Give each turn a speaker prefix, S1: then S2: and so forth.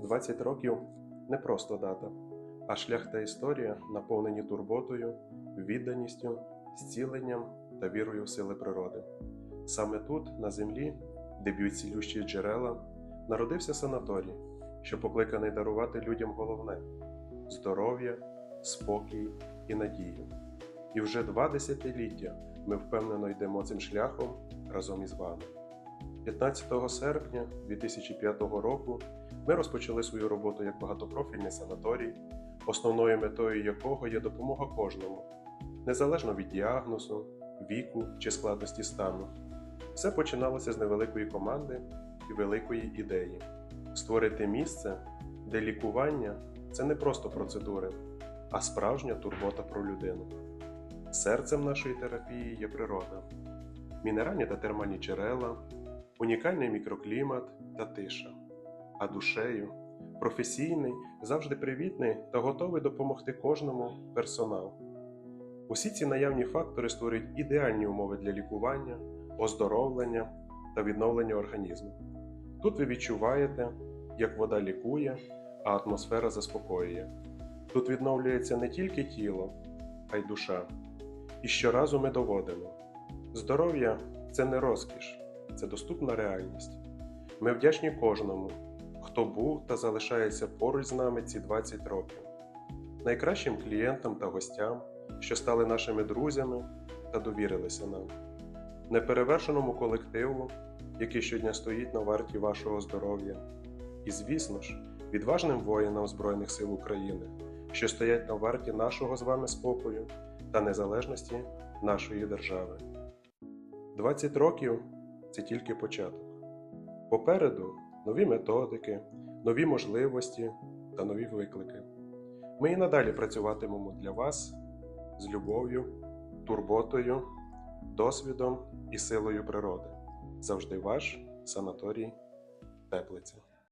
S1: 20 років не просто дата, а шлях та історія, наповнені турботою, відданістю, зціленням та вірою в сили природи. Саме тут, на землі, де б'ють цілющі джерела, народився санаторій, що покликаний дарувати людям головне здоров'я, спокій і надію. І вже два десятиліття ми впевнено йдемо цим шляхом разом із вами. 15 серпня 2005 року ми розпочали свою роботу як багатопрофільний санаторій, основною метою якого є допомога кожному, незалежно від діагнозу, віку чи складності стану. Все починалося з невеликої команди і великої ідеї створити місце, де лікування це не просто процедури, а справжня турбота про людину. Серцем нашої терапії є природа, мінеральні та термальні джерела, унікальний мікроклімат та тиша, а душею професійний, завжди привітний та готовий допомогти кожному персонал. Усі ці наявні фактори створюють ідеальні умови для лікування, оздоровлення та відновлення організму. Тут ви відчуваєте, як вода лікує, а атмосфера заспокоює. Тут відновлюється не тільки тіло, а й душа. І щоразу ми доводимо: здоров'я це не розкіш, це доступна реальність. Ми вдячні кожному, хто був та залишається поруч з нами ці 20 років, найкращим клієнтам та гостям, що стали нашими друзями та довірилися нам, неперевершеному колективу, який щодня стоїть на варті вашого здоров'я, і, звісно ж, відважним воїнам Збройних сил України, що стоять на варті нашого з вами спокою та незалежності нашої держави. 20 років це тільки початок. Попереду нові методики, нові можливості та нові виклики. Ми і надалі працюватимемо для вас з любов'ю, турботою, досвідом і силою природи. Завжди ваш санаторій Теплиця.